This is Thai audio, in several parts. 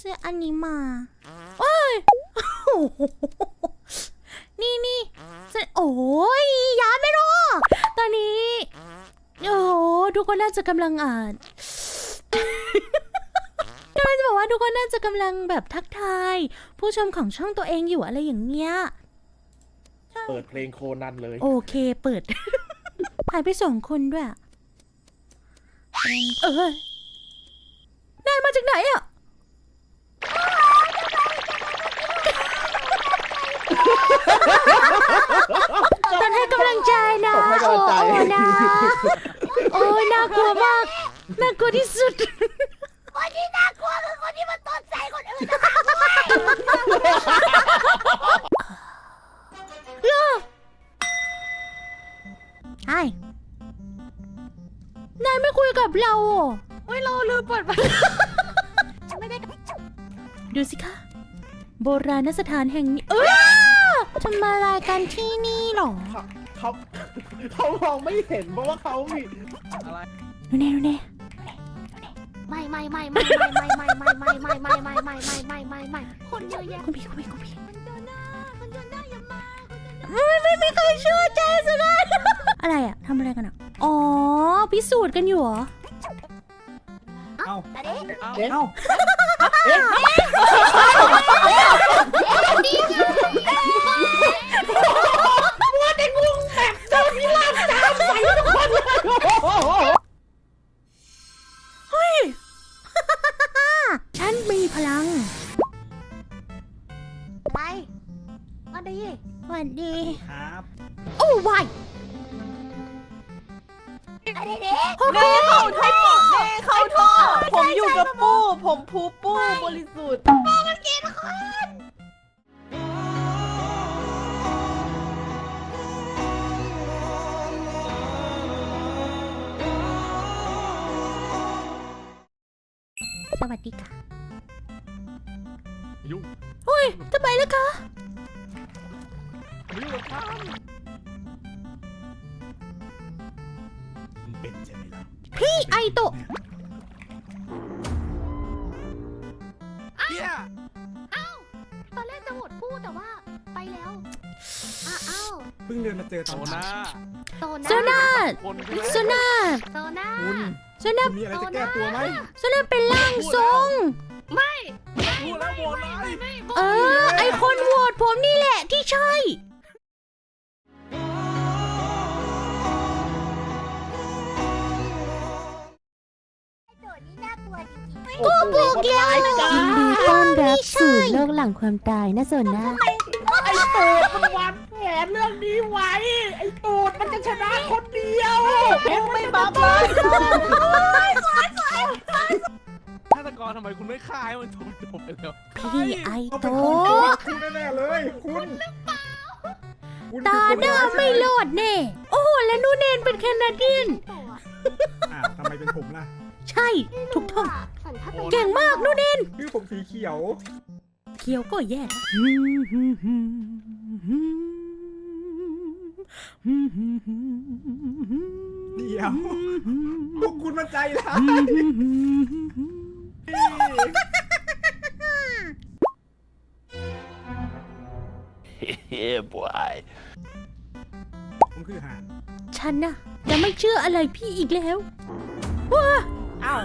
ซื้ออันนี้มาโอ้ยโอ้โหนี่นี่ฉันโอ้ยยาไม่รู้ตอนนี้ โอ้โหทุกคนน่าจะกำลังอ่านกำลังจะบอกว่าทุกคนน่าจะกำลังแบบทักทาย ผู้ชมของช่องตัวเองอยู่อะไรอย่างเงี้ย เปิดเพลงโคนันเลย โอเคเปิดหายไปสองคนด้วยอะเออนายมาจากไหนอะ กำลังใจ โอ้นะโอ้ยน่ากลัวมากน่ากลัวที่สุด คนที่น่ากลัวคือคนที่มันต้นใส่คนอื่นนะไอ้นายไม่คุยกับเราเหรอเฮ้ยเราลืมเปิดไปไม่ได้ดูสิคะ โบราณสถานแห่งนี้ เอ้ยทำอะไรกันที่นี่หรอ เขา เขามองไม่เห็นเพราะว่าเขามีดูเน่ดูเน่ไม่ไม่ไม่ไม่ไม่ไม่ไม่ไม่ไม่ไม่ไม่ไม่ไม่ไม่ไม่ไม่คนเยอะแยะคุณพี่คุณพี่คุณพี่คนเดินหน้าคนเดินหน้าอย่ามาไม่ไม่ไม่เคยเชื่อใจสุดเลยอะไรอะทำอะไรกันอะอ๋อ พิสูจน์กันอยู่เหรอ เอ้าแต่เด็กเอ๊ะเอ้าเไปมาดีสวัสดีครับโอ้วายแต่เด็กโอ้โหเน่เข้าท่อเน่เข้าท่อผมอยู่กับปู้ ผมพูปู้บริสุทธิ์สวัสดีค่ะ ยุ่งเฮ้ยจะไปแล้วคะยุ่งกับข้ามเป็นใช่ไหมล่ะพี่ไอโตะเฮียตอนแรกจะโหวตพูดแต่ว่าไปแล้วอ้าอ้าวเพิ่งเดินมาเจอตโซอนน่าโซโซน่านาคนใช่ไหมโซนาโซน่าคุณโซนาคุณมีอะไรจะแก้ตัวไหมโซนาเป็นร่างทรง ไม่ พูดแล้วโหวตเลยไม่เออ ไอคนโหวตผมนี่แหละที่ใช่โจทย์นี้น่ากลัวจริงก็บอกแล้วยินดีต้อนรับสู่โลกหลังความตายนะโซนาไอ้ตูดมันวางแผนเรื่องนี้ไว้ ไอ้ตูดมันจะชนะคนเดียวยังไม่บับเลยฆาต กรทำไมคุณไม่ฆ่าให้มันจบจบไปแล้วพี่ไอเอาโตเป็นคุณคุณแน่ๆเลย คุณคุณตาคือหน้าคนไม่รอดแน่ โอ้โหแล้วนูเนนเป็นแคนาเดียนๆตัวอ่าวทำไมเป็นผมล่ะใช่ ถูกต้อง สัญชาตญาณเก่งมากนูเนนคือผมสีเขียวเคียวก็แย่แล้วเดี๋ยว พวกคุณมันใจร้าย yeah, boy. ผมคือหานฉันน่ะจะไม่เชื่ออะไรพี่อีกแล้วว้าอ้าว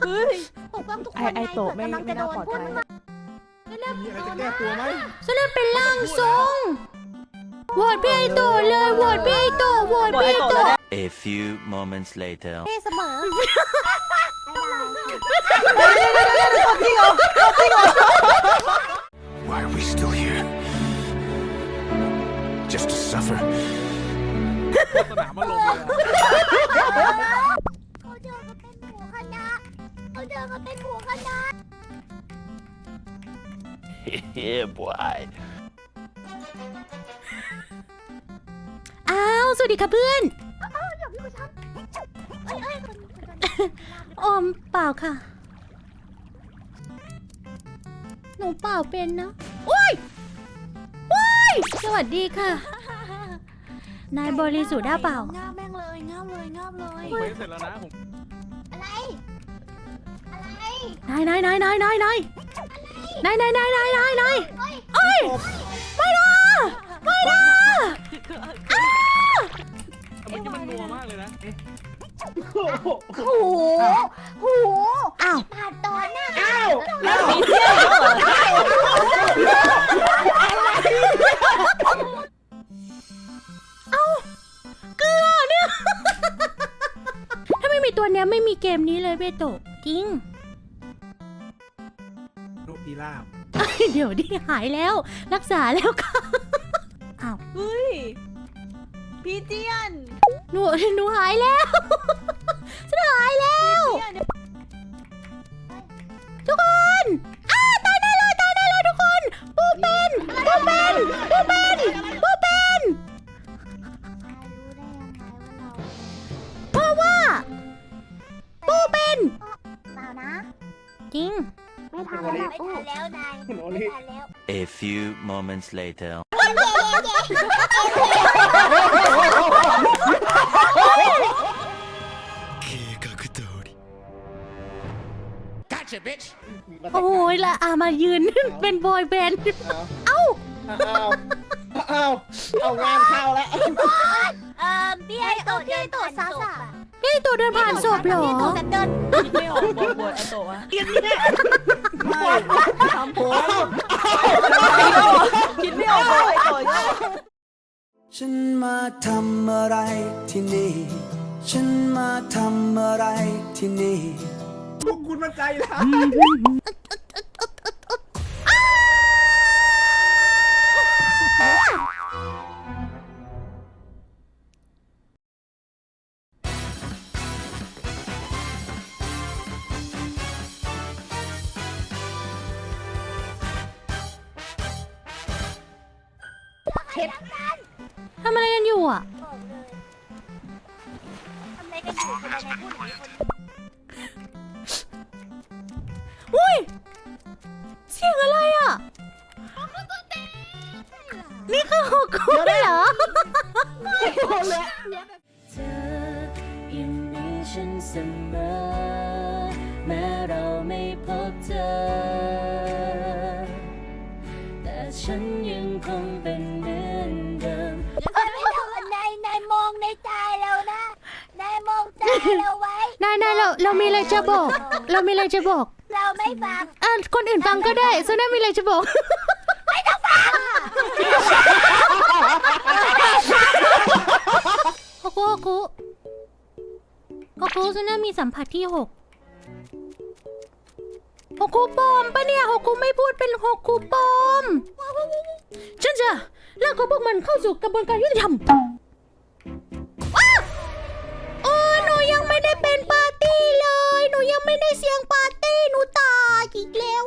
เฮ้ย ปกป้องทุกคไอนไอไงโตะเผื่ไม่อกำลังไม่จะโดน่านปลอดพูดภัยมามีอะไรจะแก้ตัวไหมฉันน่ะเป็นร่างทรงโหวตพี่ไอโตเลยโหวตพี่ไอโตโหวตพี่ไอโต A few moments later. เท่เสมอ yeah, boy. อ้าว สวัสดีค่ะเพื่อนเดี๋ยวพี่คุณทำเอ้ยเอ้ยคนคนโดนออมเปล่าค่ะ หนูเปล่าเป็นนะโอ้ยโอ้ยสวัสดีค่ะ นายบริสุทธิ์ได้เปล่าง่ามแม่งเลยง่ามเลยง่ามเลย ผมเควสเสร็จแล้วนะผมอะไรอะไร นายนายนายนายนายนายนายนายนายนายนายนายเอ้ยไม่นะไม่นะเมื่อกี้มันนัวมากเลยนะหูหูอ้าวผ่านตอนหน้าอ้าวแล้วมีเที่ยวเหรอเกลือเนี่ย ถ้าไม่มีตัวเนี้ยไม่มีเกมนี้เลยเบโตะจริงนก พิราบเดี๋ยวดิหายแล้ว รักษาแล้วค่ะอ้าวเฮ้ย พี่เจียนหนูหนูหายแล้วฉันหายแล้วเจียนทุกคนอ้าตายได้เลยตายได้เลยทุกคนปูเป็นปูเป็นปูเป็นปูเป็นเพราะว่าปูเป็นเปล่านะ จริง ไม่ทันแล้วไม่ทันแล้วนายคุณโอไม่ลิทันแล้ว A few moments later. โอ้ยละอามายืน เป็นบอยแบนด์อ้าวอ้าวเอางานเข้าแล้วเอ่อพี่ไอโตพี่ไอโตซาซานี่ตัวเดินผ่านศพเหรอพี่ไอโตแต่เดินคิดไม่ออกบทบทไอโตะอะ ทำผมคิดไม่ออกบทไอโตะเลยฉันมาทำอะไรที่นี่ ฉันมาทำอะไรที่นี่พวกคุณมันใจร้าย ทำอะไรกันอยู่อะ บอกเลยทำอะไรกันอยู่ทำไมนายพูดอย่างนี้คนอุ้ย เสียงอะไรอะ นี่คือฮอกกูเหรอเธอยังมีฉันเสมอ แม้เราไม่พบเจอ แต่ฉันยังคงเป็นเหมือน เราไว้ นายนายเราเรามีอะไรจะบอก เรามีอะไรจะบอกเราไม่ฟังอะคนอื่นฟังก็ได้โซน่ามีอะไรจะบอกไม่ต้องฟังโอคุโอคุโอคุโซน่ามีสัมผัสที่หกโอคุปลอมปะเนี่ยโอคุไม่พูดเป็นโอคุปลอมฉันจะลากพวกมันเข้าสู่กระบวนการยุติธรรม ได้เป็นปาร์ตี้เลย หนูยังไม่ได้เสียงปาร์ตี้หนูตายอีกแล้ว